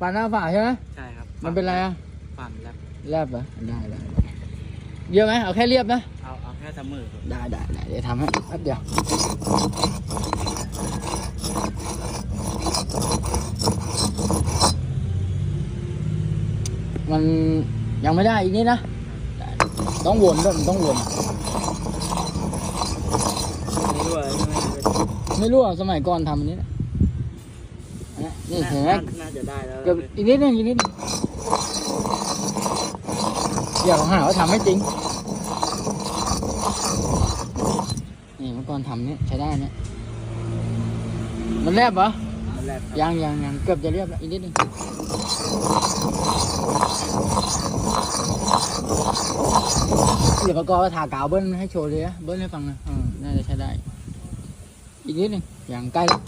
ปาดหน้าฝ่าใช่ไหมใช่ครับมันเป็นอะไรอะปั่นแล้วแลบเหรอได้ได้ได้เยอะไหมเอาแค่เรียบนะ เอาเอาแค่เสมอครับได้ได้ได้เดี๋ยวทำให้แป๊บเดียวมันยังไม่ได้อีกนิดนะได้ต้องวนด้วยมันต้องวนนี่ด้วยใช่ไหมไม่รู้อะสมัยก่อนทำอันนี้นะอั นนี้นี่เห็นไหมน่าจะได้แล้วเกือบอีกนิดนึงอีกนิดนึงเดี๋ยวหาว่าทำไม่จริง นี่เมื่อก่อนทำเนี่ยใช้ได้เนี่ยมันแลบเหรอมันแรกครับยังยังยังเกือบจะเรียบแล้วอีกนิดนึงเดี๋ยวประกอบทากาวเบิ้ลให้โชว์เลยนะเบิ้ลให้ฟังนะอ่าน่าจะใช้ได้ อีกนิดนึงอย่างใกล้แล้ว